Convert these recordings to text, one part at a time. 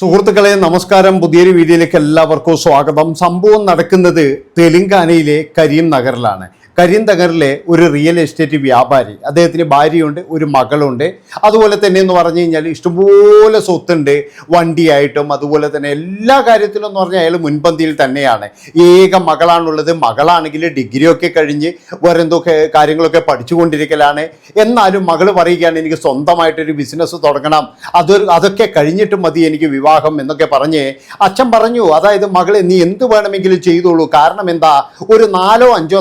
സുഹൃത്തുക്കളെ നമസ്കാരം. പുതിയൊരു വീഡിയോയിലേക്ക് എല്ലാവർക്കും സ്വാഗതം. സംഭവം നടക്കുന്നത് തെലങ്കാനയിലെ കരീം നഗറിലാണ് കരീം നഗറിലെ ഒരു റിയൽ എസ്റ്റേറ്റ് വ്യാപാരി. അദ്ദേഹത്തിന് ഭാര്യയുണ്ട് ഒരു മകളുണ്ട്. അതുപോലെ തന്നെ എന്ന് പറഞ്ഞു കഴിഞ്ഞാൽ ഇഷ്ടംപോലെ സ്വത്തുണ്ട് വണ്ടിയായിട്ടും അതുപോലെ തന്നെ എല്ലാ കാര്യത്തിലും എന്ന് പറഞ്ഞാൽ അയാൾ മുൻപന്തിയിൽ തന്നെയാണ്. ഏക മകളാണുള്ളത് മകളാണെങ്കിൽ ഡിഗ്രിയൊക്കെ കഴിഞ്ഞ് വേറെ എന്തൊക്കെ കാര്യങ്ങളൊക്കെ പഠിച്ചുകൊണ്ടിരിക്കലാണ്. എന്നാലും മകൾ പറയുകയാണ് എനിക്ക് സ്വന്തമായിട്ടൊരു ബിസിനസ് തുടങ്ങണം. അത് അതൊക്കെ കഴിഞ്ഞിട്ട് മതി എനിക്ക് വിവാഹം എന്നൊക്കെ പറഞ്ഞ് അച്ഛൻ പറഞ്ഞു അതായത് മകളെ നീ എന്ത് വേണമെങ്കിലും ചെയ്തോളൂ. കാരണം എന്താ? ഒരു നാലോ അഞ്ചോ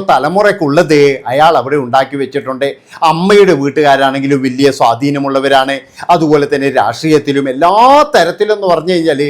തലമുറയ്ക്കുള്ളത് അയാൾ അവിടെ ഉണ്ടാക്കി വെച്ചിട്ടുണ്ട്. അമ്മയുടെ വീട്ടുകാരാണെങ്കിലും വലിയ സ്വാധീനമുള്ളവരാണ്. അതുപോലെ തന്നെ രാഷ്ട്രീയത്തിലും എല്ലാ തരത്തിലും എന്ന് പറഞ്ഞു കഴിഞ്ഞാൽ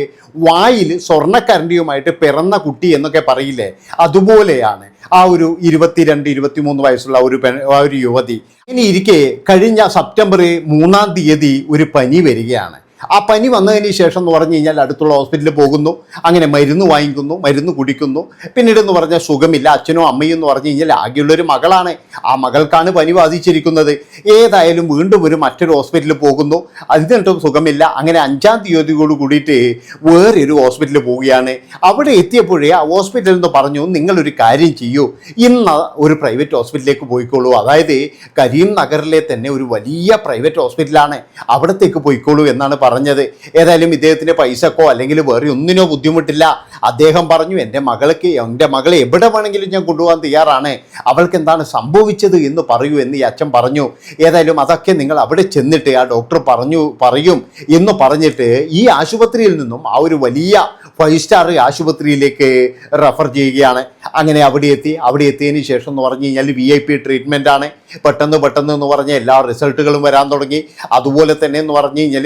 വായിൽ സ്വർണക്കരണ്ടിയുമായിട്ട് പിറന്ന കുട്ടി എന്നൊക്കെ പറയില്ലേ? അതുപോലെയാണ് ആ ഒരു ഇരുപത്തിരണ്ട് ഇരുപത്തിമൂന്ന് വയസ്സുള്ള ഒരു പെ ആ ഒരു യുവതി. ഇനി ഇരിക്കെ കഴിഞ്ഞ സെപ്റ്റംബർ മൂന്നാം തീയതി ഒരു പനി വരികയാണ്. ആ പനി വന്നതിന് ശേഷം എന്ന് പറഞ്ഞു കഴിഞ്ഞാൽ അടുത്തുള്ള ഹോസ്പിറ്റലിൽ പോകുന്നു. അങ്ങനെ മരുന്ന് വാങ്ങിക്കുന്നു മരുന്ന് കുടിക്കുന്നു. പിന്നീട് എന്ന് പറഞ്ഞാൽ സുഖമില്ല. അച്ഛനോ അമ്മയും എന്ന് പറഞ്ഞു കഴിഞ്ഞാൽ ആകെയുള്ളൊരു മകളാണ്. ആ മകൾക്കാണ് പനി ബാധിച്ചിരിക്കുന്നത്. ഏതായാലും വീണ്ടും ഒരു മറ്റൊരു ഹോസ്പിറ്റലിൽ പോകുന്നു. അതിനിട്ടും സുഖമില്ല. അങ്ങനെ അഞ്ചാം തീയതിയോട് കൂടിയിട്ട് വേറൊരു ഹോസ്പിറ്റലിൽ പോവുകയാണ്. അവിടെ എത്തിയപ്പോഴേ ആ ഹോസ്പിറ്റലിൽ നിന്ന് പറഞ്ഞു നിങ്ങളൊരു കാര്യം ചെയ്യൂ. ഇന്ന് ഒരു പ്രൈവറ്റ് ഹോസ്പിറ്റലിലേക്ക് പോയിക്കോളൂ. അതായത് കരീം നഗറിലെ തന്നെ ഒരു വലിയ പ്രൈവറ്റ് ഹോസ്പിറ്റലാണ്. അവിടത്തേക്ക് പോയിക്കോളൂ എന്നാണ് പറഞ്ഞത്. ഏതായാലും ഇദ്ദേഹത്തിന് പൈസക്കോ അല്ലെങ്കിൽ വേറെ ഒന്നിനോ ബുദ്ധിമുട്ടില്ല. അദ്ദേഹം പറഞ്ഞു എന്റെ മകൾക്ക് എന്റെ മകളെ എവിടെ വേണമെങ്കിലും ഞാൻ കൊണ്ടുപോകാൻ തയ്യാറാണ്. അവൾക്ക് എന്താണ് സംഭവിച്ചത് എന്ന് പറയൂ എന്ന് ഈ അച്ഛൻ പറഞ്ഞു. ഏതായാലും അതൊക്കെ നിങ്ങൾ അവിടെ ചെന്നിട്ട് ആ ഡോക്ടർ പറഞ്ഞു പറയും എന്ന് പറഞ്ഞിട്ട് ഈ ആശുപത്രിയിൽ നിന്നും ആ ഒരു വലിയ ഫൈവ് സ്റ്റാർ ആശുപത്രിയിലേക്ക് റെഫർ ചെയ്യുകയാണ്. അങ്ങനെ അവിടെ എത്തി. അവിടെ എത്തിയതിന് ശേഷം എന്ന് പറഞ്ഞു കഴിഞ്ഞാൽ വി ഐ പി ട്രീറ്റ്മെന്റ് ആണ്. പെട്ടെന്ന് പെട്ടെന്ന് എന്ന് പറഞ്ഞാൽ എല്ലാ റിസൾട്ടുകളും വരാൻ തുടങ്ങി. അതുപോലെ തന്നെ എന്ന് പറഞ്ഞു കഴിഞ്ഞാൽ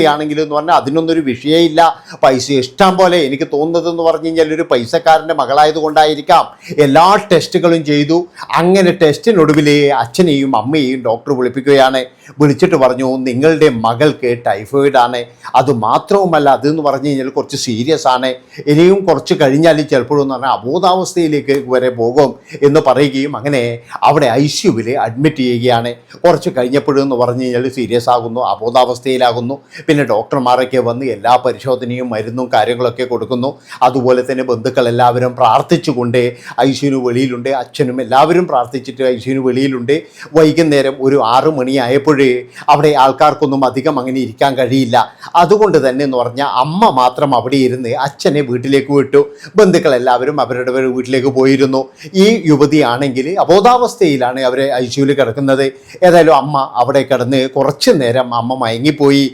പൈസയാണെങ്കിലും എന്ന് പറഞ്ഞാൽ അതിനൊന്നൊരു വിഷയമില്ല. പൈസ ഇഷ്ടം പോലെ എനിക്ക് തോന്നുന്നത് എന്ന് പറഞ്ഞു കഴിഞ്ഞാൽ ഒരു പൈസക്കാരന്റെ മകളായതുകൊണ്ടായിരിക്കാം. എല്ലാ ടെസ്റ്റുകളും ചെയ്തു. അങ്ങനെ ടെസ്റ്റിനൊടുവിൽ അച്ഛനെയും അമ്മയെയും ഡോക്ടർ വിളിപ്പിക്കുകയാണ്. വിളിച്ചിട്ട് പറഞ്ഞു നിങ്ങളുടെ മകൾക്ക് ടൈഫോയിഡ് ആണ് അത് മാത്രവുമല്ല അതെന്ന് പറഞ്ഞു കഴിഞ്ഞാൽ കുറച്ച് സീരിയസ് ആണ്. ഇനിയും കുറച്ച് കഴിഞ്ഞാൽ ചിലപ്പോഴെന്ന് പറഞ്ഞാൽ അബോധാവസ്ഥയിലേക്ക് വരെ പോകും എന്ന് പറയുകയും അങ്ങനെ അവിടെ ഐ സിയുവിൽ അഡ്മിറ്റ് ചെയ്യുകയാണ്. കുറച്ച് കഴിഞ്ഞപ്പോഴും എന്ന് പറഞ്ഞു കഴിഞ്ഞാൽ സീരിയസ് ആകുന്നു അബോധാവസ്ഥയിലാകുന്നു. പിന്നെ ഡോക്ടർമാരൊക്കെ വന്ന് എല്ലാ പരിശോധനയും മരുന്നും കാര്യങ്ങളൊക്കെ കൊടുക്കുന്നു. അതുപോലെ തന്നെ ബന്ധുക്കൾ എല്ലാവരും പ്രാർത്ഥിച്ചുകൊണ്ട് ഐ സിയുന് വെളിയിലുണ്ട്. അച്ഛനും എല്ലാവരും പ്രാർത്ഥിച്ചിട്ട് ഐ സിയുന് വെളിയിലുണ്ട്. വൈകുന്നേരം ഒരു ആറ് മണിയായപ്പോഴേ അവിടെ ആൾക്കാർക്കൊന്നും അധികം അങ്ങനെ ഇരിക്കാൻ കഴിയില്ല. അതുകൊണ്ട് തന്നെ എന്ന് പറഞ്ഞാൽ അമ്മ മാത്രം അവിടെ ഇരുന്ന് അച്ഛനെ വീട്ടിലേക്ക് വിട്ടു. ബന്ധുക്കൾ എല്ലാവരും അവരുടെ വീട്ടിലേക്ക് പോയിരുന്നു. ഈ യുവതിയാണെങ്കിൽ അബോധാവസ്ഥയിലാണ് അവരെ ഐ സിയുവിൽ കിടക്കുന്നത്. ഏതായാലും അമ്മ അവിടെ കിടന്ന് കുറച്ച് നേരം അമ്മ മയങ്ങിപ്പോയി.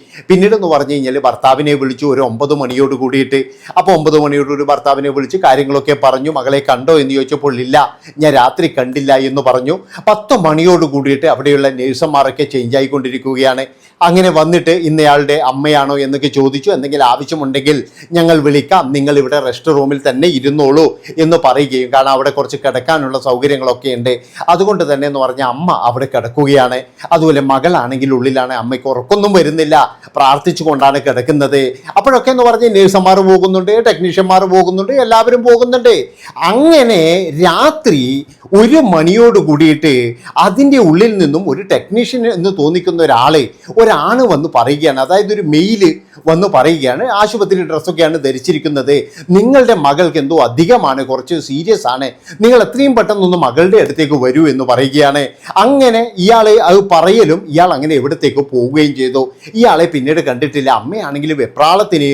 പിന്നീട് എന്ന് പറഞ്ഞു കഴിഞ്ഞാൽ ഭർത്താവിനെ വിളിച്ചു ഒരു ഒമ്പത് മണിയോട് കൂടിയിട്ട് അപ്പോൾ ഒമ്പത് മണിയോട് ഒരു ഭർത്താവിനെ വിളിച്ച് കാര്യങ്ങളൊക്കെ പറഞ്ഞു മകളെ കണ്ടോ എന്ന് ചോദിച്ചപ്പോൾ ഇല്ല ഞാൻ രാത്രി കണ്ടില്ല എന്ന് പറഞ്ഞു. പത്ത് മണിയോട് കൂടിയിട്ട് അവിടെയുള്ള നേഴ്സന്മാരൊക്കെ ചേഞ്ച് ആയിക്കൊണ്ടിരിക്കുകയാണ്. അങ്ങനെ വന്നിട്ട് ഇന്നയാളുടെ അമ്മയാണോ എന്നൊക്കെ ചോദിച്ചു എന്തെങ്കിലും ആവശ്യമുണ്ടെങ്കിൽ ഞങ്ങൾ വിളിക്കാം നിങ്ങൾ ഇവിടെ റെസ്റ്റ് റൂമിൽ തന്നെ ഇരുന്നോളൂ എന്ന് പറയുകയും കാരണം അവിടെ കുറച്ച് കിടക്കാനുള്ള സൗകര്യങ്ങളൊക്കെ ഉണ്ട്. അതുകൊണ്ട് തന്നെ എന്ന് പറഞ്ഞാൽ അമ്മ അവിടെ കിടക്കുകയാണ്. അതുപോലെ മകളാണെങ്കിൽ ഉള്ളിലാണ് അമ്മയ്ക്ക് ഉറക്കൊന്നും വരുന്നില്ല പ്രാർത്ഥിച്ചുകൊണ്ടാണ് കിടക്കുന്നത്. അപ്പോഴൊക്കെ എന്ന് പറഞ്ഞ് നേഴ്സന്മാർ പോകുന്നുണ്ട് ടെക്നീഷ്യന്മാർ പോകുന്നുണ്ട് എല്ലാവരും പോകുന്നുണ്ട്. അങ്ങനെ രാത്രി ഒരു മണിയോട് കൂടിയിട്ട് അതിന്റെ ഉള്ളിൽ നിന്നും ഒരു ടെക്നീഷ്യൻ എന്ന് തോന്നിക്കുന്ന ഒരാളെ ഒരാണ് വന്ന് പറയുകയാണ്. അതായത് ഒരു മെയിൽ വന്ന് പറയുകയാണ്. ആശുപത്രി ഡ്രസ്സൊക്കെയാണ് ധരിച്ചിരിക്കുന്നത്. നിങ്ങളുടെ മകൾക്ക് എന്തോ അധികമാണ് കുറച്ച് സീരിയസ് ആണ്. നിങ്ങൾ എത്രയും പെട്ടെന്നൊന്ന് മകളുടെ അടുത്തേക്ക് വരൂ എന്ന് പറയുകയാണ്. അങ്ങനെ ഇയാളെ അത് പറയലും ഇയാൾ അങ്ങനെ എവിടത്തേക്ക് പോവുകയും ചെയ്തു. ഇയാളെ പിന്നീട് കണ്ടിട്ടില്ല. അമ്മയാണെങ്കിൽ വെപ്രാളത്തിന്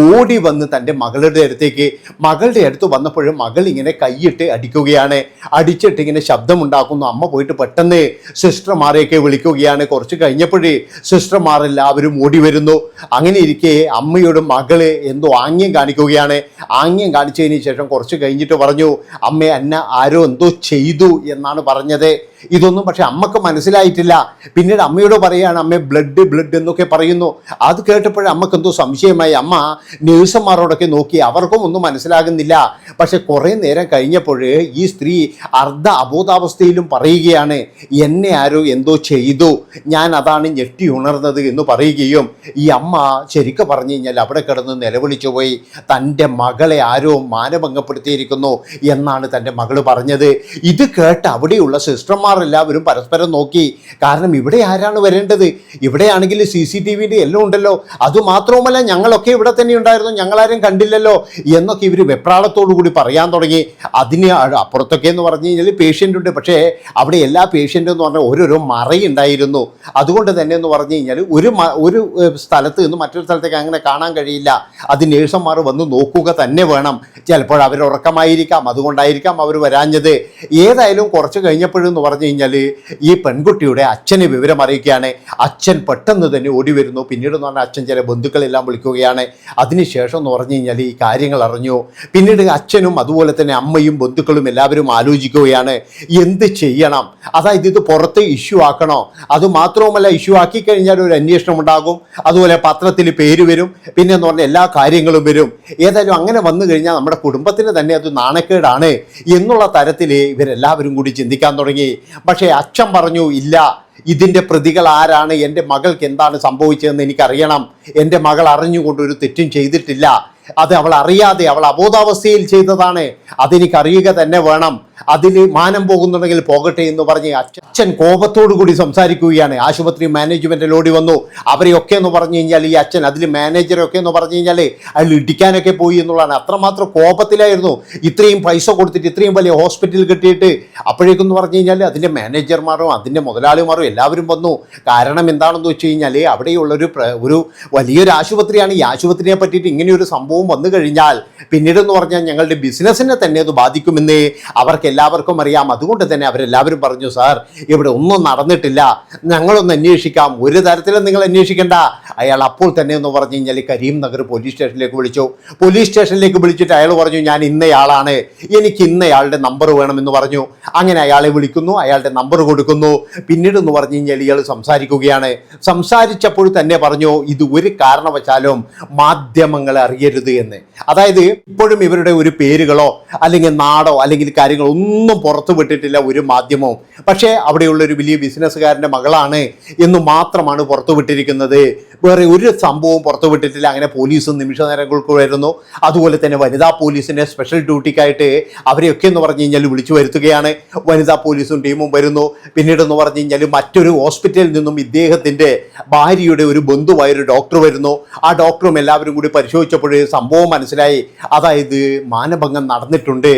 ഓടി വന്ന് തന്റെ മകളുടെ അടുത്തേക്ക് മകളുടെ അടുത്ത് വന്നപ്പോഴും മകൾ ഇങ്ങനെ കൈയിട്ട് അടിക്കുകയാണ്. അടിച്ചിട്ട് ഇങ്ങനെ ശബ്ദമുണ്ടാക്കുന്നു. അമ്മ പോയിട്ട് പെട്ടെന്ന് സിസ്റ്റർമാരെയൊക്കെ വിളിക്കുകയാണ്. കുറച്ച് കഴിഞ്ഞപ്പോഴേ സിസ്റ്റർമാരെല്ലാവരും ഓടി വരുന്നു. അങ്ങനെ ഇരിക്കെ അമ്മയോട് മകൾ എന്തോ ആംഗ്യം കാണിക്കുകയാണ്. ആംഗ്യം കാണിച്ചതിന് ശേഷം കുറച്ച് കഴിഞ്ഞിട്ട് പറഞ്ഞു അമ്മ എന്നെ ആരോ എന്തോ ചെയ്തു എന്നാണ് പറഞ്ഞത്. ഇതൊന്നും പക്ഷെ അമ്മയ്ക്ക് മനസ്സിലായിട്ടില്ല. പിന്നീട് അമ്മയോട് പറയുകയാണ് അമ്മ ബ്ലഡ് ബ്ലഡ് എന്നൊക്കെ പറയുന്നു. അത് കേട്ടപ്പോഴേ അമ്മയ്ക്ക് എന്തോ സംശയമായി. അമ്മ നേഴ്സന്മാരോടൊക്കെ നോക്കി അവർക്കും ഒന്നും മനസ്സിലാകുന്നില്ല. പക്ഷെ കുറേ നേരം കഴിഞ്ഞപ്പോൾ ഈ സ്ത്രീ അർദ്ധ അബോധാവസ്ഥയിലും പറയുകയാണ് എന്നെ ആരോ എന്തോ ചെയ്തു. ഞാൻ അതാണ് ഞെട്ടി ഉണർന്നത് എന്ന് പറയുകയും ഈ അമ്മ ശരിക്കും പറഞ്ഞു കഴിഞ്ഞാൽ അവിടെ കിടന്ന് നിലവിളിച്ചു പോയി. തന്റെ മകളെ ആരോ മാനഭംഗപ്പെടുത്തിയിരിക്കുന്നു എന്നാണ് തന്റെ മകൾ പറഞ്ഞത്. ഇത് കേട്ട് അവിടെയുള്ള സിസ്റ്റർമാർ നേഴ്സുമാർ എല്ലാവരും പരസ്പരം നോക്കി. കാരണം ഇവിടെ ആരാണ് വരേണ്ടത്? ഇവിടെയാണെങ്കിൽ സി സി ടി വിന്റെ എല്ലാം ഉണ്ടല്ലോ. അതുമാത്രവുമല്ല ഞങ്ങളൊക്കെ ഇവിടെ തന്നെ ഉണ്ടായിരുന്നു. ഞങ്ങളാരും കണ്ടില്ലല്ലോ എന്നൊക്കെ ഇവർ വെപ്രാളത്തോടു കൂടി പറയാൻ തുടങ്ങി. അതിന് അപ്പുറത്തൊക്കെ എന്ന് പറഞ്ഞു കഴിഞ്ഞാൽ പേഷ്യന്റ് ഉണ്ട്. പക്ഷേ അവിടെ എല്ലാ പേഷ്യന്റ് എന്ന് പറഞ്ഞാൽ ഓരോരോ മറയുണ്ടായിരുന്നു. അതുകൊണ്ട് തന്നെ എന്ന് പറഞ്ഞു കഴിഞ്ഞാൽ ഒരു ഒരു സ്ഥലത്ത് നിന്ന് മറ്റൊരു സ്ഥലത്തേക്ക് അങ്ങനെ കാണാൻ കഴിയില്ല. അത് നേഴ്സന്മാർ വന്ന് നോക്കുക തന്നെ വേണം. ചിലപ്പോൾ അവർ ഉറക്കമായിരിക്കാം അതുകൊണ്ടായിരിക്കാം അവർ വരാഞ്ഞത്. ഏതായാലും കുറച്ച് കഴിഞ്ഞപ്പോഴെന്ന് പറഞ്ഞു കഴിഞ്ഞാൽ ഈ പെൺകുട്ടിയുടെ അച്ഛനെ വിവരം അറിയിക്കുകയാണ്. അച്ഛൻ പെട്ടെന്ന് തന്നെ ഓടി വരുന്നു. പിന്നീട് എന്ന് പറഞ്ഞാൽ അച്ഛൻ ചില ബന്ധുക്കളെല്ലാം വിളിക്കുകയാണ്. അതിനുശേഷം എന്ന് പറഞ്ഞു കഴിഞ്ഞാൽ ഈ കാര്യങ്ങൾ അറിഞ്ഞു. പിന്നീട് അച്ഛനും അതുപോലെ തന്നെ അമ്മയും ബന്ധുക്കളും എല്ലാവരും ആലോചിക്കുകയാണ്. എന്ത് ചെയ്യണം? അതായത് ഇത് പുറത്ത് ഇഷ്യൂ ആക്കണോ? അത് മാത്രവുമല്ല ഇഷ്യൂ ആക്കി കഴിഞ്ഞാൽ ഒരു അന്വേഷണം ഉണ്ടാകും. അതുപോലെ പത്രത്തിൽ പേര് വരും. പിന്നെ എന്ന് പറഞ്ഞാൽ എല്ലാ കാര്യങ്ങളും വരും. ഏതായാലും അങ്ങനെ വന്നു കഴിഞ്ഞാൽ നമ്മുടെ കുടുംബത്തിന് തന്നെ അത് നാണക്കേടാണ് എന്നുള്ള തരത്തിൽ ഇവരെല്ലാവരും കൂടി ചിന്തിക്കാൻ തുടങ്ങി. പക്ഷേ അച്ഛൻ പറഞ്ഞു ഇല്ല ഇതിന്റെ പ്രതികൾ ആരാണ്? എന്റെ മകൾക്ക് എന്താണ് സംഭവിച്ചതെന്ന് എനിക്കറിയണം. എന്റെ മകൾ അറിഞ്ഞുകൊണ്ട് ഒരു തെറ്റും ചെയ്തിട്ടില്ല. അത് അവൾ അറിയാതെ അവൾ അബോധാവസ്ഥയിൽ ചെയ്തതാണ്. അതെനിക്കറിയുക തന്നെ വേണം. അതിൽ മാനം പോകുന്നുണ്ടെങ്കിൽ പോകട്ടെ എന്ന് പറഞ്ഞ് അച്ഛൻ കോപത്തോടു കൂടി സംസാരിക്കുകയാണ്. ആശുപത്രി മാനേജ്മെന്റിൽ ഓടി വന്നു. അവരെയൊക്കെ എന്ന് പറഞ്ഞു കഴിഞ്ഞാൽ ഈ അച്ഛൻ അതിൽ മാനേജറൊക്കെ എന്ന് പറഞ്ഞു കഴിഞ്ഞാൽ അതിൽ ഇടിക്കാനൊക്കെ പോയി എന്നുള്ളതാണ്. അത്രമാത്രം കോപത്തിലായിരുന്നു. ഇത്രയും പൈസ കൊടുത്തിട്ട് ഇത്രയും വലിയ ഹോസ്പിറ്റൽ കിട്ടിയിട്ട് അപ്പോഴേക്കും എന്ന് പറഞ്ഞു കഴിഞ്ഞാൽ അതിന്റെ മാനേജർമാരും അതിന്റെ മുതലാളിമാരും എല്ലാവരും വന്നു. കാരണം എന്താണെന്ന് വെച്ച് കഴിഞ്ഞാൽ അവിടെയുള്ളൊരു ഒരു വലിയൊരു ആശുപത്രിയാണ്. ഈ ആശുപത്രിയെ പറ്റിയിട്ട് ഇങ്ങനെയൊരു സംഭവം വന്നു കഴിഞ്ഞാൽ പിന്നീടെന്ന് പറഞ്ഞാൽ ഞങ്ങളുടെ ബിസിനസ്സിനെ തന്നെ അത് ബാധിക്കുമെന്ന് അവർക്ക് എല്ലാവർക്കും അറിയാം. അതുകൊണ്ട് തന്നെ അവരെല്ലാവരും പറഞ്ഞു സാർ ഇവിടെ ഒന്നും നടന്നിട്ടില്ല. ഞങ്ങളൊന്ന് അന്വേഷിക്കാം. ഒരു തരത്തിലും നിങ്ങൾ അന്വേഷിക്കേണ്ട. അയാൾ അപ്പോൾ തന്നെ എന്ന് പറഞ്ഞു കഴിഞ്ഞാൽ കരീം നഗർ പോലീസ് സ്റ്റേഷനിലേക്ക് വിളിച്ചു. പോലീസ് സ്റ്റേഷനിലേക്ക് വിളിച്ചിട്ട് അയാൾ പറഞ്ഞു ഞാൻ ഇന്നയാളാണ്. എനിക്ക് ഇന്നയാളുടെ നമ്പർ വേണമെന്ന് പറഞ്ഞു. അങ്ങനെ അയാളെ വിളിക്കുന്നു അയാളുടെ നമ്പർ കൊടുക്കുന്നു. പിന്നീട് എന്ന് പറഞ്ഞു കഴിഞ്ഞാൽ ഇയാൾ സംസാരിക്കുകയാണ്. സംസാരിച്ചപ്പോൾ തന്നെ പറഞ്ഞു ഇത് ഒരു കാരണവശാലും മാധ്യമങ്ങളെ അറിയരുത് എന്ന്. അതായത് ഇപ്പോഴും ഇവരുടെ ഒരു പേരുകളോ അല്ലെങ്കിൽ നാടോ അല്ലെങ്കിൽ കാര്യങ്ങളോ ഒന്നും പുറത്തു വിട്ടിട്ടില്ല ഒരു മാധ്യമവും. പക്ഷേ അവിടെയുള്ള ഒരു വലിയ ബിസിനസ്സുകാരന്റെ മകളാണ് എന്ന് മാത്രമാണ് പുറത്തു വിട്ടിരിക്കുന്നത്. വേറെ ഒരു സംഭവവും പുറത്തു വിട്ടിട്ടില്ല. അങ്ങനെ പോലീസും നിമിഷ നേരങ്ങൾക്ക് വരുന്നു അതുപോലെ തന്നെ വനിതാ പോലീസിന്റെ സ്പെഷ്യൽ ഡ്യൂട്ടിക്കായിട്ട് അവരെയൊക്കെ എന്ന് പറഞ്ഞു കഴിഞ്ഞാൽ വിളിച്ചു വരുത്തുകയാണ്. വനിതാ പോലീസും ടീമും വരുന്നു. പിന്നീട് എന്ന് പറഞ്ഞു കഴിഞ്ഞാൽ മറ്റൊരു ഹോസ്പിറ്റലിൽ നിന്നും ഇദ്ദേഹത്തിന്റെ ഭാര്യയുടെ ഒരു ബന്ധുവായ ഒരു ഡോക്ടർ വരുന്നു. ആ ഡോക്ടറും എല്ലാവരും കൂടി പരിശോധിച്ചപ്പോൾ സംഭവം മനസ്സിലായി. അതായത് മാനഭംഗം നടന്നിട്ടുണ്ട്.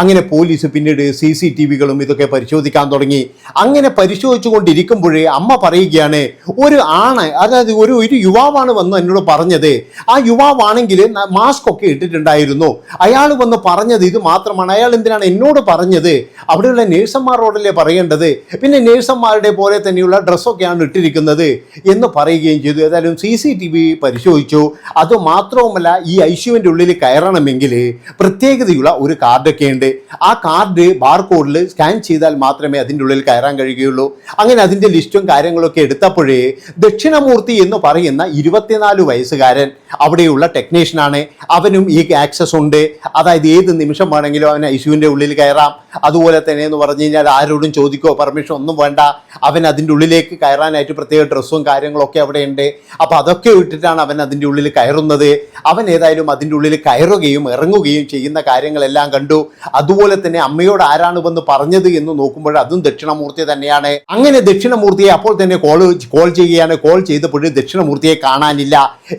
അങ്ങനെ പോലീസ് പിന്നീട് സി സി ടി വികളും ഇതൊക്കെ പരിശോധിക്കാൻ തുടങ്ങി. അങ്ങനെ പരിശോധിച്ചു കൊണ്ടിരിക്കുമ്പോഴേ അമ്മ പറയുകയാണ് ഒരു ആണ് അതായത് ഒരു ഒരു യുവാവാണ് വന്ന് എന്നോട് പറഞ്ഞത്. ആ യുവാവാണെങ്കിൽ മാസ്ക് ഒക്കെ ഇട്ടിട്ടുണ്ടായിരുന്നു. അയാൾ വന്ന് പറഞ്ഞത് ഇത് മാത്രമാണ്. അയാൾ എന്തിനാണ് എന്നോട് പറഞ്ഞത്? അവിടെയുള്ള നേഴ്സന്മാരോടല്ലേ പറയേണ്ടത്? പിന്നെ നേഴ്സന്മാരുടെ പോലെ തന്നെയുള്ള ഡ്രസ്സൊക്കെയാണ് ഇട്ടിരിക്കുന്നത്. എന്ന് പറയുകയും ചെയ്തു. ഏതായാലും സി സി ടി വി പരിശോധിച്ചു. അത് മാത്രവുമല്ല ഈ ഐ ഉള്ളിൽ കയറണമെങ്കിൽ പ്രത്യേകതയുള്ള ഒരു കാർഡൊക്കെ ഉണ്ട് ആ കാർഡ് ബാർ കോഡിൽ സ്കാൻ ചെയ്താൽ മാത്രമേ അതിന്റെ ഉള്ളിൽ കയറാൻ കഴിയുകയുള്ളൂ. അങ്ങനെ അതിന്റെ ലിസ്റ്റും കാര്യങ്ങളൊക്കെ എടുത്തപ്പോഴേ ദക്ഷിണമൂർത്തി എന്ന് പറയുന്ന ഇരുപത്തിനാല് വയസ്സുകാരൻ അവിടെയുള്ള ടെക്നീഷ്യനാണ് അവനും ഈ ആക്സസ് ഉണ്ട്. അതായത് ഏത് നിമിഷം വേണമെങ്കിലും അവൻ ഐശുവിന്റെ ഉള്ളിൽ കയറാം. അതുപോലെ തന്നെ എന്ന് പറഞ്ഞു കഴിഞ്ഞാൽ ആരോടും ചോദിക്കോ പെർമിഷൻ ഒന്നും വേണ്ട. അവൻ അതിന്റെ ഉള്ളിലേക്ക് കയറാനായിട്ട് പ്രത്യേക ഡ്രസ്സും കാര്യങ്ങളൊക്കെ അവിടെ ഉണ്ട്. അപ്പോൾ അതൊക്കെ ഇട്ടിട്ടാണ് അവൻ അതിന്റെ ഉള്ളിൽ കയറുന്നത്. അവൻ ഏതായാലും അതിന്റെ ഉള്ളിൽ കയറുകയും ഇറങ്ങുകയും ചെയ്യുന്ന കാര്യങ്ങളെല്ലാം കണ്ടു. അതുപോലെ തന്നെ അമ്മയോട് ആരാണ് വന്ന് പറഞ്ഞത് എന്ന് നോക്കുമ്പോൾ അതും ദക്ഷിണമൂർത്തി തന്നെയാണ്. അങ്ങനെ ദക്ഷിണമൂർത്തിയെ അപ്പോൾ തന്നെ കോൾ കോൾ ചെയ്യുകയാണ്. കോൾ ചെയ്തപ്പോഴേ ദക്ഷിണമൂർത്തിയെ കാണാനില്ല.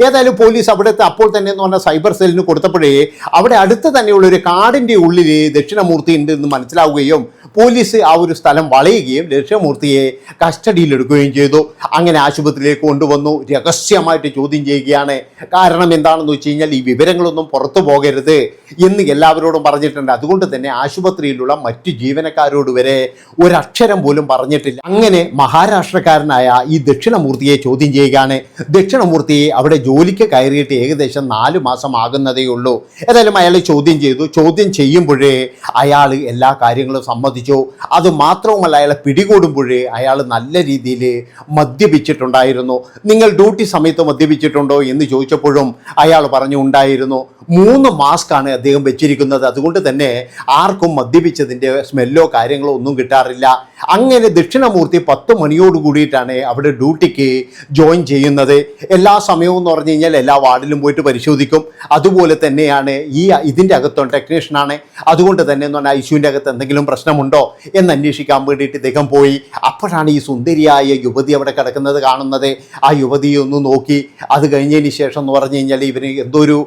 ഏതായാലും പോലീസ് അവിടെ അപ്പോൾ തന്നെ എന്ന് പറഞ്ഞാൽ സൈബർ സെല്ലിന് കൊടുത്തപ്പോഴേ അവിടെ അടുത്ത് തന്നെയുള്ള ഒരു കാടിന്റെ ഉള്ളിൽ ദക്ഷിണമൂർത്തി ഉണ്ട് എന്ന് മനസ്സിലാവുകയും പോലീസ് ആ ഒരു സ്ഥലം വളയുകയും ലക്ഷ്യമൂർത്തിയെ കസ്റ്റഡിയിലെടുക്കുകയും ചെയ്തു. അങ്ങനെ ആശുപത്രിയിലേക്ക് കൊണ്ടുവന്നു. രഹസ്യമായിട്ട് ചോദ്യം ചെയ്യുകയാണ്. കാരണം എന്താണെന്ന് വെച്ച് കഴിഞ്ഞാൽ ഈ വിവരങ്ങളൊന്നും പുറത്തു പോകരുത് എന്ന് എല്ലാവരോടും പറഞ്ഞിട്ടുണ്ട്. അതുകൊണ്ട് തന്നെ ആശുപത്രിയിലുള്ള മറ്റു ജീവനക്കാരോട് വരെ ഒരക്ഷരം പോലും പറഞ്ഞിട്ടില്ല. അങ്ങനെ മഹാരാഷ്ട്രക്കാരനായ ഈ ദക്ഷിണമൂർത്തിയെ ചോദ്യം ചെയ്യുകയാണ്. ദക്ഷിണമൂർത്തിയെ അവിടെ ജോലിക്ക് കയറിയിട്ട് ഏകദേശം നാല് മാസം ആകുന്നതേ ഉള്ളൂ ഏതായാലും അയാളെ ചോദ്യം ചെയ്തു. ചോദ്യം ചെയ്യുമ്പോഴേ അയാൾ എല്ലാ കാര്യങ്ങളും സമ്മതിച്ചു. അത് മാത്രവുമല്ല അയാളെ പിടികൂടുമ്പോഴേ അയാൾ നല്ല രീതിയിൽ മദ്യപിച്ചിട്ടുണ്ടായിരുന്നു. നിങ്ങൾ ഡ്യൂട്ടി സമയത്ത് മദ്യപിച്ചിട്ടുണ്ടോ എന്ന് ചോദിച്ചപ്പോഴും അയാൾ പറഞ്ഞു ഉണ്ടായിരുന്നു മൂന്ന് മാസ്കാണ് അദ്ദേഹം വെച്ചിരിക്കുന്നത്. അതുകൊണ്ട് തന്നെ ആർക്കും മദ്യപിച്ചതിന്റെ സ്മെല്ലോ കാര്യങ്ങളോ ഒന്നും കിട്ടാറില്ല. അങ്ങനെ ദക്ഷിണമൂർത്തി പത്ത് മണിയോട് കൂടിയിട്ടാണ് അവിടെ ഡ്യൂട്ടിക്ക് ജോയിൻ ചെയ്യുന്നത്. എല്ലാ സമയവും എന്ന് പറഞ്ഞു കഴിഞ്ഞാൽ എല്ലാ വാർഡിലും പോയിട്ട് പരിശോധിക്കും. അതുപോലെ തന്നെയാണ് ഈ ഇതിന്റെ അകത്തും ടെക്നീഷ്യനാണ്. അതുകൊണ്ട് തന്നെ എന്ന് പറഞ്ഞാൽ ഐശുവിന്റെ അകത്ത് എന്തെങ്കിലും പ്രശ്നമുണ്ടോ? എന്ന് അന്വേഷിക്കാൻ വേണ്ടിയിട്ട് ഇദ്ദേഹം പോയി. അപ്പോഴാണ് ഈ സുന്ദരിയായ യുവതി അവിടെ കിടക്കുന്നത് കാണുന്നത്. ആ യുവതിയെ ഒന്ന് നോക്കി. അത് കഴിഞ്ഞതിന് ശേഷം എന്ന് പറഞ്ഞു കഴിഞ്ഞാൽ ഇവന് എന്തോ ഒരു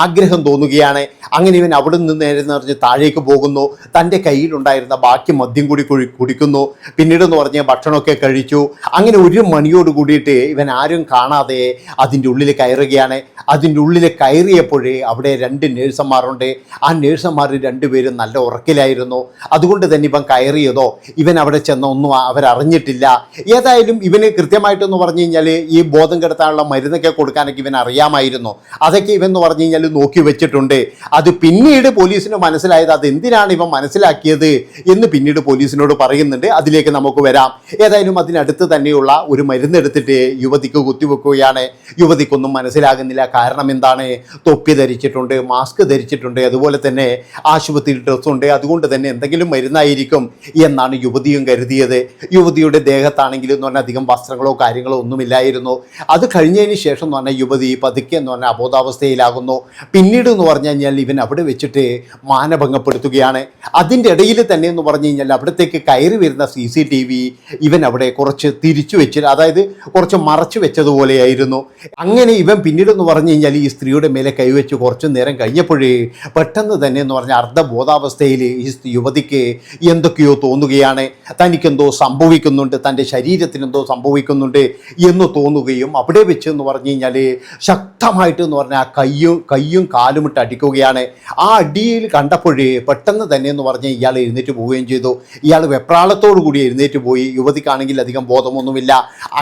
ആഗ്രഹം തോന്നുകയാണ്. അങ്ങനെ ഇവൻ അവിടെ നിന്ന് നേരെ നിറഞ്ഞ് താഴേക്ക് പോകുന്നു. തന്റെ കയ്യിലുണ്ടായിരുന്ന ബാക്കി മദ്യം കൂടി കുടിക്കുന്നു. പിന്നീട് എന്ന് പറഞ്ഞാൽ ഭക്ഷണമൊക്കെ കഴിച്ചു. അങ്ങനെ ഒരു മണിയോട് കൂടിയിട്ട് ഇവൻ ആരും കാണാതെ അതിന്റെ ഉള്ളിൽ കയറുകയാണ്. അതിന്റെ ഉള്ളിൽ കയറിയപ്പോഴേ അവിടെ രണ്ട് നേഴ്സന്മാരുണ്ട്. ആ നേഴ്സന്മാർ രണ്ടുപേരും നല്ല ഉറക്കിലായിരുന്നു. അതുകൊണ്ട് തന്നെ ഇവൻ കയറിയതോ ഇവൻ അവിടെ ചെന്ന ഒന്നും അവരറിഞ്ഞിട്ടില്ല. ഏതായാലും ഇവന് കൃത്യമായിട്ടെന്ന് പറഞ്ഞു കഴിഞ്ഞാൽ ഈ ബോധം കെടുത്താനുള്ള മരുന്നൊക്കെ കൊടുക്കാനൊക്കെ ഇവൻ അറിയാമായിരുന്നു. അതൊക്കെ ഇവൻ എന്ന് പറഞ്ഞു കഴിഞ്ഞാൽ നോക്കി വെച്ചിട്ടുണ്ട്. അത് പിന്നീട് പോലീസിന് മനസ്സിലായത് അത് എന്തിനാണ് ഇവൻ മനസ്സിലാക്കിയത് എന്ന് പിന്നീട് പോലീസിനോട് പറയുന്നുണ്ട്. അതിലേക്ക് നമുക്ക് വരാം. ഏതായാലും അതിനടുത്ത് തന്നെയുള്ള ഒരു മരുന്ന് എടുത്തിട്ട് യുവതിക്ക് കുത്തിവെക്കുകയാണ്. യുവതിക്കൊന്നും മനസ്സിലാകുന്നില്ല. കാരണം എന്താണ്? തൊപ്പി ധരിച്ചിട്ടുണ്ട് മാസ്ക് ധരിച്ചിട്ടുണ്ട് അതുപോലെ തന്നെ ആശുപത്രി ഡ്രസ്സുണ്ട്. അതുകൊണ്ട് തന്നെ എന്തെങ്കിലും മരുന്നായിരിക്കും എന്നാണ് യുവതിയും കരുതിയത്. യുവതിയുടെ ദേഹത്താണെങ്കിലും എന്ന് പറഞ്ഞാൽ അധികം വസ്ത്രങ്ങളോ കാര്യങ്ങളോ ഒന്നുമില്ലായിരുന്നു. അത് കഴിഞ്ഞതിന് ശേഷം എന്ന് പറഞ്ഞാൽ യുവതി പതുക്കെ എന്ന് പറഞ്ഞാൽ അബോധാവസ്ഥയിലാകുന്നു. പിന്നീട് എന്ന് പറഞ്ഞു കഴിഞ്ഞാൽ ഇവൻ അവിടെ വെച്ചിട്ട് മാനഭംഗപ്പെടുത്തുകയാണ്. അതിന്റെ ഇടയിൽ തന്നെ എന്ന് പറഞ്ഞു കഴിഞ്ഞാൽ അവിടത്തേക്ക് കയറി വരുന്ന സി സി ടി വി ഇവൻ അവിടെ കുറച്ച് തിരിച്ചു വെച്ച് അതായത് കുറച്ച് മറച്ചു വെച്ചതുപോലെയായിരുന്നു. അങ്ങനെ ഇവൻ പിന്നീട് എന്ന് പറഞ്ഞു കഴിഞ്ഞാൽ ഈ സ്ത്രീയുടെ മേലെ കൈവച്ച് കുറച്ച് നേരം കഴിഞ്ഞപ്പോഴേ പെട്ടെന്ന് തന്നെ എന്ന് പറഞ്ഞാൽ അർദ്ധബോധാവസ്ഥയിൽ ഈ യുവതിക്ക് എന്തൊക്കെയോ തോന്നുകയാണ്. തനിക്കെന്തോ സംഭവിക്കുന്നുണ്ട് തന്റെ ശരീരത്തിനെന്തോ സംഭവിക്കുന്നുണ്ട് എന്ന് തോന്നുകയും അവിടെ വെച്ച് എന്ന് പറഞ്ഞു കഴിഞ്ഞാൽ ശക്തമായിട്ട് എന്ന് പറഞ്ഞാൽ ആ കയ്യും കയ്യും കാലും ഇട്ട് അടിക്കുകയാണ്. ആ അടിയിൽ കണ്ടപ്പോഴേ പെട്ടെന്ന് തന്നെ എന്ന് പറഞ്ഞ് ഇയാൾ എഴുന്നേറ്റ് പോവുകയും ചെയ്തു. ഇയാൾ വെപ്രാളത്തോടു കൂടി എഴുന്നേറ്റ് പോയി. യുവതിക്കാണെങ്കിൽ അധികം ബോധമൊന്നുമില്ല.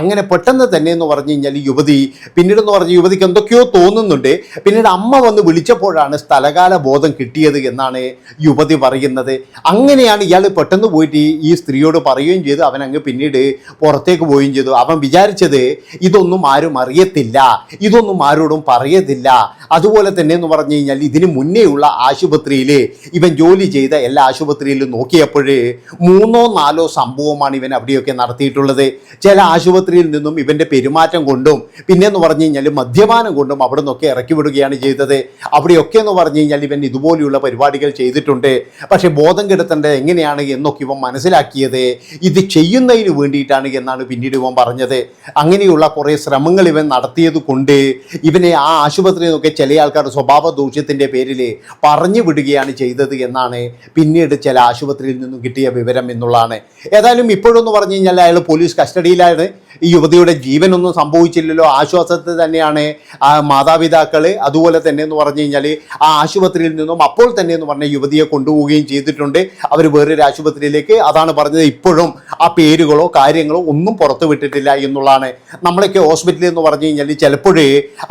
അങ്ങനെ പെട്ടെന്ന് തന്നെ എന്ന് പറഞ്ഞു കഴിഞ്ഞാൽ യുവതി പിന്നീട് എന്ന് പറഞ്ഞ യുവതിക്ക് എന്തൊക്കെയോ തോന്നുന്നുണ്ട്. പിന്നീട് അമ്മ വന്ന് വിളിച്ചപ്പോഴാണ് സ്ഥലകാല ബോധം കിട്ടിയത് എന്നാണ് യുവതി പറയുന്നത്. അങ്ങനെയാണ് ഇയാൾ പെട്ടെന്ന് പോയിട്ട് ഈ- സ്ത്രീയോട് പറയുകയും ചെയ്തു. അവൻ അങ്ങ് പിന്നീട് പുറത്തേക്ക് പോവുകയും ചെയ്തു. അവൻ വിചാരിച്ചത് ഇതൊന്നും ആരും അറിയത്തില്ല. ഇതൊന്നും ആരോടും പറയത്തില്ല. അതുപോലെ തന്നെ എന്ന് പറഞ്ഞു കഴിഞ്ഞാൽ ഇതിന് മുന്നേയുള്ള ആശുപത്രിയിൽ ഇവൻ ജോലി ചെയ്ത എല്ലാ ആശുപത്രിയിലും നോക്കിയപ്പോൾ മൂന്നോ നാലോ സംഭവമാണ് ഇവൻ അവിടെയൊക്കെ നടത്തിയിട്ടുള്ളത്. ചില ആശുപത്രിയിൽ നിന്നും ഇവന്റെ പെരുമാറ്റം കൊണ്ടും പിന്നെ എന്ന് പറഞ്ഞു കഴിഞ്ഞാൽ മദ്യപാനം കൊണ്ടും അവിടെ നിന്നൊക്കെ ഇറക്കി വിടുകയാണ് ചെയ്തത്. അവിടെയൊക്കെ എന്ന് പറഞ്ഞു കഴിഞ്ഞാൽ ഇവൻ ഇതുപോലെയുള്ള പരിപാടികൾ ചെയ്തിട്ടുണ്ട്. പക്ഷേ ബോധം കെടുത്തേണ്ടത് എങ്ങനെയാണ് എന്നൊക്കെ ഇവൻ മനസ്സിലാക്കിയത്? ഇത് ചെയ്യുന്നതിന് വേണ്ടിയിട്ടാണ് എന്നാണ് പിന്നീട് ഇവൻ പറഞ്ഞത്. അങ്ങനെയുള്ള കുറേ ശ്രമങ്ങൾ ഇവൻ നടത്തിയത് കൊണ്ട് ഇവനെ ആ ആശുപത്രിയിൽ നിന്നൊക്കെ ചില ആൾക്കാർ സ്വഭാവ ദൂഷ്യത്തിന്റെ പേരിൽ പറഞ്ഞു വിടുകയാണ് ചെയ്തത് എന്നാണ് പിന്നീട് ചില ആശുപത്രിയിൽ നിന്നും കിട്ടിയ വിവരം എന്നുള്ളതാണ്. ഏതായാലും ഇപ്പോഴെന്ന് പറഞ്ഞു കഴിഞ്ഞാൽ അയാൾ പോലീസ് കസ്റ്റഡിയിലാണ്. ഈ യുവതിയുടെ ജീവനൊന്നും സംഭവിച്ചില്ലല്ലോ. ആശ്വാസത്തിൽ തന്നെയാണ് ആ മാതാപിതാക്കൾ അതുപോലെ തന്നെ എന്ന് പറഞ്ഞു കഴിഞ്ഞാൽ ആ ആശുപത്രിയിൽ നിന്നും അപ്പോൾ തന്നെ എന്ന് പറഞ്ഞ യുവതിയെ കൊണ്ടുപോവുകയും ചെയ്തിട്ടുണ്ട്. അവർ വേറൊരു ആശുപത്രിയിലേക്ക് അതാണ് പറഞ്ഞത്. ഇപ്പോഴും ആ പേരുകളോ കാര്യങ്ങളോ ഒന്നും പുറത്തു വിട്ടിട്ടില്ല എന്നുള്ളതാണ്. നമ്മളൊക്കെ ഹോസ്പിറ്റലിൽ എന്ന് പറഞ്ഞു കഴിഞ്ഞാൽ ചിലപ്പോഴേ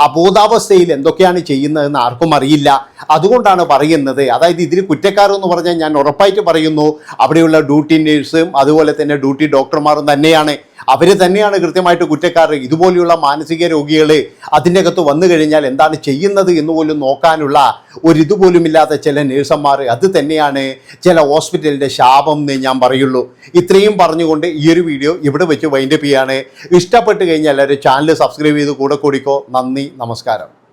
അബോധാവസ്ഥയിൽ എന്തൊക്കെയാണ് ചെയ്യുന്നതെന്ന് ആർക്കും അറിയില്ല. അതുകൊണ്ടാണ് പറയുന്നത്. അതായത് ഇതിൽ കുറ്റക്കാരെന്ന് പറഞ്ഞാൽ ഞാൻ ഉറപ്പായിട്ട് പറയുന്നു. അവിടെയുള്ള ഡ്യൂട്ടി നേഴ്സും അതുപോലെ തന്നെ ഡ്യൂട്ടി ഡോക്ടർമാരും തന്നെയാണ്. അവർ തന്നെയാണ് കൃത്യമായിട്ട് കുറ്റക്കാർ ഇതുപോലെയുള്ള മാനസിക രോഗികൾ അതിന്റെ അകത്ത് വന്നു കഴിഞ്ഞാൽ എന്താണ് ചെയ്യുന്നത് എന്ന് പോലും നോക്കാനുള്ള ഒരിതുപോലുമില്ലാത്ത ചില നേഴ്സന്മാർ അത് തന്നെയാണ് ചില ഹോസ്പിറ്റലിന്റെ ശാപം എന്ന് ഞാൻ പറയുള്ളൂ. ഇത്രയും പറഞ്ഞുകൊണ്ട് ഈ ഒരു വീഡിയോ ഇവിടെ വെച്ച് വൈൻഡപ്പ് ചെയ്യാണ്. ഇഷ്ടപ്പെട്ട് കഴിഞ്ഞാൽ എല്ലാവരും ചാനൽ സബ്സ്ക്രൈബ് ചെയ്ത് കൂടെ കൂടിക്കോ. നന്ദി നമസ്കാരം.